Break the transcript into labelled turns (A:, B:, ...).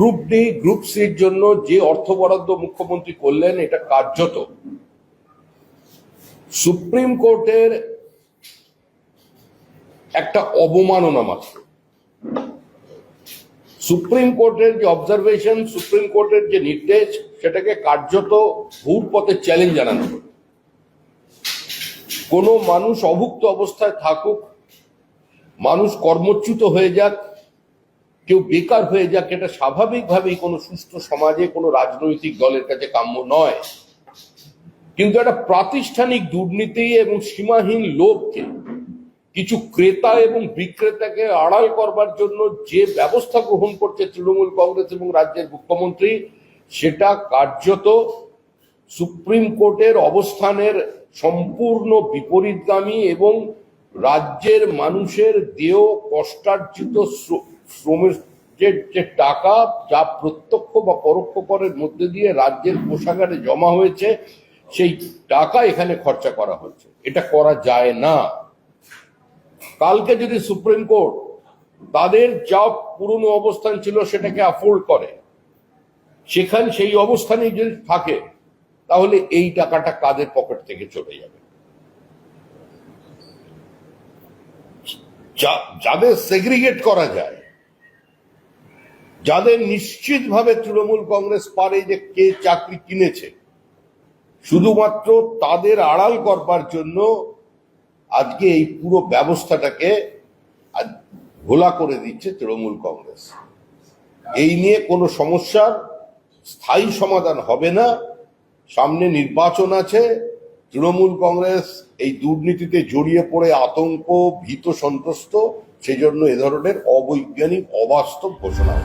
A: Group D, group সির জন্য যে অর্থ বরাদ্দ মুখ্যমন্ত্রী করলেন, এটা কার্যত সুপ্রিম কোর্টের একটা অবমাননা মাত্র সুপ্রিম কোর্টের যে অবজারভেশন সুপ্রিম কোর্টের যে নির্দেশ, সেটাকে কার্যত ভুল পথে চ্যালেঞ্জ জানানো। কোনো মানুষ অভুক্ত অবস্থায় থাকুক, মানুষ কর্মচ্যুত হয়ে যাক কেউ বেকার হয়ে যাক, এটা স্বাভাবিকভাবেই কোনো সুস্থ সমাজে, কোনো রাজনৈতিক দলের কাছে কাম্য নয়। কিন্তু একটা প্রাতিষ্ঠানিক দুর্নীতি এবং সীমাহীন লোভকে, কিছু ক্রেতা এবং বিক্রেতাকে আড়াল করবার জন্য যে ব্যবস্থা গ্রহণ করছে তৃণমূল কংগ্রেস এবং রাজ্যের মুখ্যমন্ত্রী, সেটা কার্যত সুপ্রিম কোর্টের অবস্থানের সম্পূর্ণ বিপরীতগামী এবং রাজ্যের মানুষের দেহ কষ্টার্জিত শ্রমের যে যে টাকা যা প্রত্যক্ষ বা পরোক্ষ করের মধ্যে দিয়ে রাজ্যের কোষাগারে জমা হয়েছে, সেই টাকা এখানে খরচা করা হচ্ছে। এটা করা যায় না। কালকে যদি সুপ্রিম কোর্ট তাদের যা পুরনো অবস্থান ছিল সেটাকে অ্যাফোর্ড করে, সেখানে সেই অবস্থানে যদি থাকে, তাহলে এই টাকাটা কাদের পকেট থেকে চলে যাবে? যাদের সেগ্রিগেট করা যায়, যাদের নিশ্চিতভাবে তৃণমূল কংগ্রেস পারে যে কে চাকরি কিনেছে, শুধুমাত্র তাদের আড়াল করবার জন্য আজকে এই পুরো ব্যবস্থাটাকে ঘোলা করে দিচ্ছে তৃণমূল কংগ্রেস। এই নিয়ে কোনো সমস্যার স্থায়ী সমাধান হবে না। সামনে নির্বাচন আছে তৃণমূল কংগ্রেস এই দুর্নীতিতে জড়িয়ে পড়ে আতঙ্ক, ভীত, সন্ত্রস্ত, সেজন্য এ ধরনের অবৈজ্ঞানিক, অবাস্তব ঘোষণা